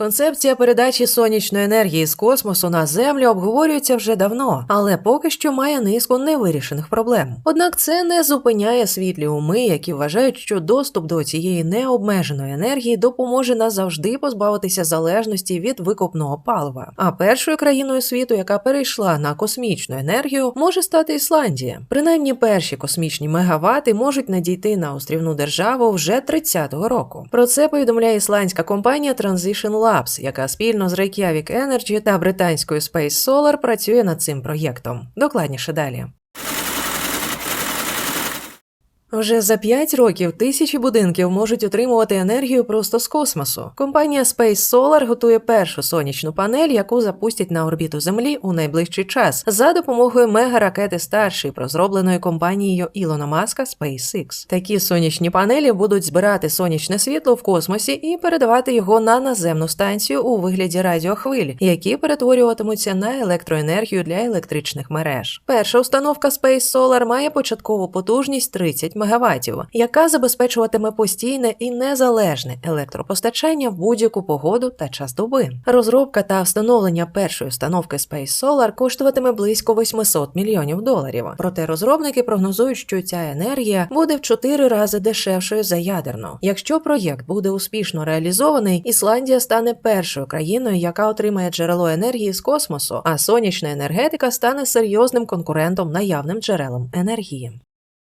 Концепція передачі сонячної енергії з космосу на землю обговорюється вже давно, але поки що має низку невирішених проблем. Однак це не зупиняє світлі уми, які вважають, що доступ до цієї необмеженої енергії допоможе назавжди позбавитися залежності від викопного палива. А першою країною світу, яка перейшла на космічну енергію, може стати Ісландія. Принаймні перші космічні мегавати можуть надійти на острівну державу вже 30-го року. Про це повідомляє ісландська компанія Transition Labs, яка спільно з Reykjavik Energy та британською Space Solar працює над цим проєктом. Докладніше далі. Вже за 5 років тисячі будинків можуть отримувати енергію просто з космосу. Компанія Space Solar готує першу сонячну панель, яку запустять на орбіту Землі у найближчий час за допомогою мегаракети Starship, розробленої компанією Ілона Маска SpaceX. Такі сонячні панелі будуть збирати сонячне світло в космосі і передавати його на наземну станцію у вигляді радіохвиль, які перетворюватимуться на електроенергію для електричних мереж. Перша установка Space Solar має початкову потужність 30 МВт, яка забезпечуватиме постійне і незалежне електропостачання в будь-яку погоду та час доби. Розробка та встановлення першої установки Space Solar коштуватиме близько 800 мільйонів доларів. Проте розробники прогнозують, що ця енергія буде в 4 рази дешевшою за ядерну. Якщо проєкт буде успішно реалізований, Ісландія стане першою країною, яка отримає джерело енергії з космосу, а сонячна енергетика стане серйозним конкурентом наявним джерелам енергії.